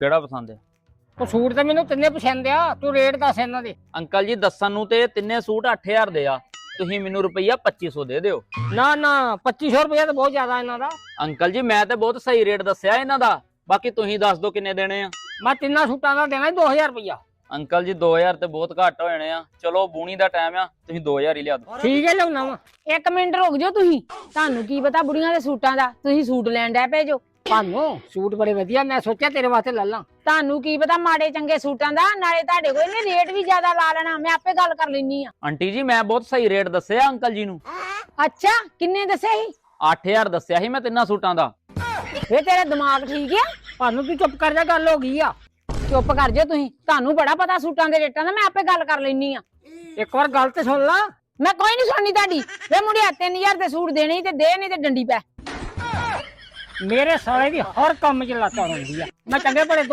ਕਿਹੜਾ ਪਸੰਦ ਹੈ? ਉਹ ਸੂਟ ਤਾਂ ਮੈਨੂੰ ਤਿੰਨੇ ਪਸੰਦ ਆ ਤੂੰ ਰੇਟ ਦੱਸ ਇਹਨਾਂ ਦੇ। ਅੰਕਲ ਜੀ ਦੱਸਣ ਨੂੰ ਤੇ ਤਿੰਨੇ ਸੂਟ 8000 ਦੇ ਆ। ਤੁਸੀਂ ਮੈਨੂੰ ਰੁਪਈਆ 2500 ਦੇ ਦਿਓ। ਨਾ ਨਾ 2500 ਰੁਪਏ ਤਾਂ ਬਹੁਤ ਜ਼ਿਆਦਾ ਇਹਨਾਂ ਦਾ। ਅੰਕਲ ਜੀ ਮੈਂ ਤੇ ਬਹੁਤ ਸਹੀ ਰੇਟ ਦੱਸਿਆ ਇਹਨਾਂ ਦਾ। ਬਾਕੀ ਤੁਸੀਂ ਦੱਸ ਦਿਓ ਕਿੰਨੇ ਦੇਣੇ ਆ। ਮੈਂ ਤਿੰਨਾਂ ਸੂਟਾਂ ਦਾ ਦੇਣਾ 2000 ਰੁਪਇਆ ਅੰਕਲ ਜੀ 2000 ਤੇ ਬਹੁਤ ਘੱਟ ਹੋ ਜਾਣੇ ਆ। ਚਲੋ ਬੂਣੀ ਦਾ ਟਾਈਮ ਆ ਤੁਸੀਂ 2000 ਹੀ ਲਿਆ ਦਿਓ। ਠੀਕ ਹੈ ਲਿਆਉਣਾ ਵਾ। ਇੱਕ ਮਿੰਟ ਰੁਕ ਜਾਓ ਤੁਸੀਂ। ਤੁਹਾਨੂੰ ਕੀ ਪਤਾ ਬੁੜੀਆਂ ਦੇ ਸੂਟਾਂ ਦਾ। ਤੁਸੀਂ ਸੂਟ ਲੈਣ ਡੈ ਭੇਜੋ ਭਾਨੋ ਸੂਟ ਬੜੇ ਵਧੀਆ ਮੈਂ ਸੋਚਿਆ ਤੇਰੇ ਵਾਸਤੇ ਲੈ ਲਾਂ। ਤੁਹਾਨੂੰ ਕੀ ਪਤਾ ਮਾੜੇ ਚੰਗੇ ਸੂਟਾਂ ਦਾ ਨਾਲੇ ਤੁਹਾਡੇ ਕੋਲ ਇਹਨੇ ਰੇਟ ਵੀ ਜ਼ਿਆਦਾ ਲਾ ਲੈਣਾ ਮੈਂ ਆਪੇ ਗੱਲ ਕਰ ਲੈਣੀ ਆ ਆਂਟੀ ਜੀ ਮੈਂ ਬਹੁਤ ਸਹੀ ਰੇਟ ਦੱਸਿਆ ਅੰਕਲ ਜੀ ਨੂੰ। ਅੱਛਾ ਕਿੰਨੇ ਦੱਸੇ ਸੀ? 8000 ਦੱਸਿਆ ਸੀ ਮੈਂ ਤਿੰਨਾਂ ਸੂਟਾਂ ਦਾ। ਵੇ ਤੇਰਾ ਦਿਮਾਗ ਠੀਕ ਆ? ਭਾਨੋ ਤੂੰ ਚੁੱਪ ਕਰ ਜਾ ਗੱਲ ਹੋ ਗਈ ਆ। ਚੁੱਪ ਕਰ ਜਾਓ ਤੁਸੀਂ। ਤੁਹਾਨੂੰ ਬੜਾ ਪਤਾ ਸੂਟਾਂ ਦੇ ਰੇਟਾਂ ਦਾ ਮੈਂ ਆਪੇ ਗੱਲ ਕਰ ਲੈਣੀ ਆ ਇੱਕ ਵਾਰ ਗੱਲ ਤੇ ਸੁਣ ਲਾ। ਮੈਂ ਕੋਈ ਨਹੀਂ ਸੁਣਨੀ ਤੁਹਾਡੀ। ਵੇ ਮੁੰਡਿਆ 3000 ਦੇ ਸੂਟ ਦੇਣੇ ਤੇ ਦੇ ਨਹੀਂ ਤੇ ਡੰਡੀ ਪੈ। ਮੇਰੇ ਸਾਲੇ ਦੀ ਹਰ ਕੰਮ 'ਚ ਲੱਤ ਹੁੰਦੀ ਆ। ਮੈਂ ਚੰਗੇ ਬੜੇ